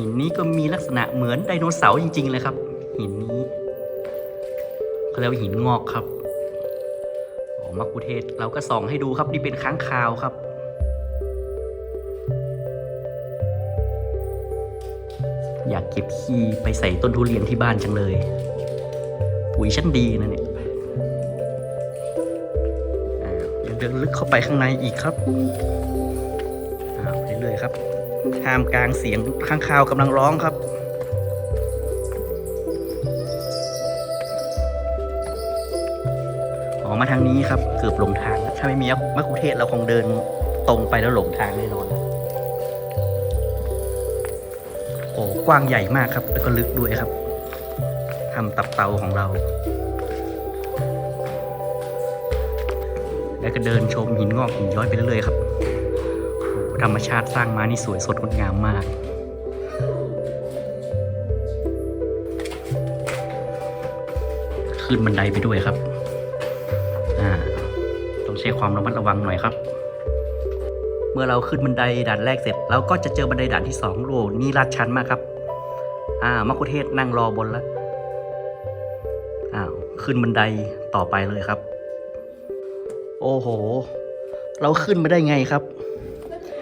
หินนี้ก็มีลักษณะเหมือนไดโนเสาร์จริงๆเลยครับ หินนี้เขาเรียกว่าหินงอกครับโอ้มักคุเทศเราก็ส่องให้ดูครับนี่เป็นค้างคาวครับ อยากเก็บขี้ไปใส่ต้นทุเรียนที่บ้านจังเลย ปุ๋ยชั้นดีนะเนี่ยยังเดินลึกเข้าไปข้างในอีกครับอ่าไปเรื่อยๆครับ ท่ามกลางเสียงข้างคาวกำลังร้องครับ ออกมาทางนี้ครับ เกือบหลงทาง ถ้าไม่มีมะคุเทศเราคงเดินตรงไปแล้วหลงทางแน่นอน โอ้กว้างใหญ่มากครับ แล้วก็ลึกด้วยครับทำตับเตาของเรา แล้วก็เดินชมหินงอกหินย้อยไปเรื่อยๆครับ ธรรมชาติสร้างมานี่สวยสดงดงามมาก ขึ้นบันไดไปด้วยครับ อ่า ต้องใช้ความระมัดระวังหน่อยครับ เมื่อเราขึ้นบันไดด่านแรกเสร็จเราก็จะเจอบันไดด่านที่สองโลนี่ลาดชันมากครับ อ่ามะคุเทศนั่งรอบนแล้วอ้าวขึ้นบันไดต่อไปเลยครับ โอ้โห เราขึ้นมาได้ไงครับ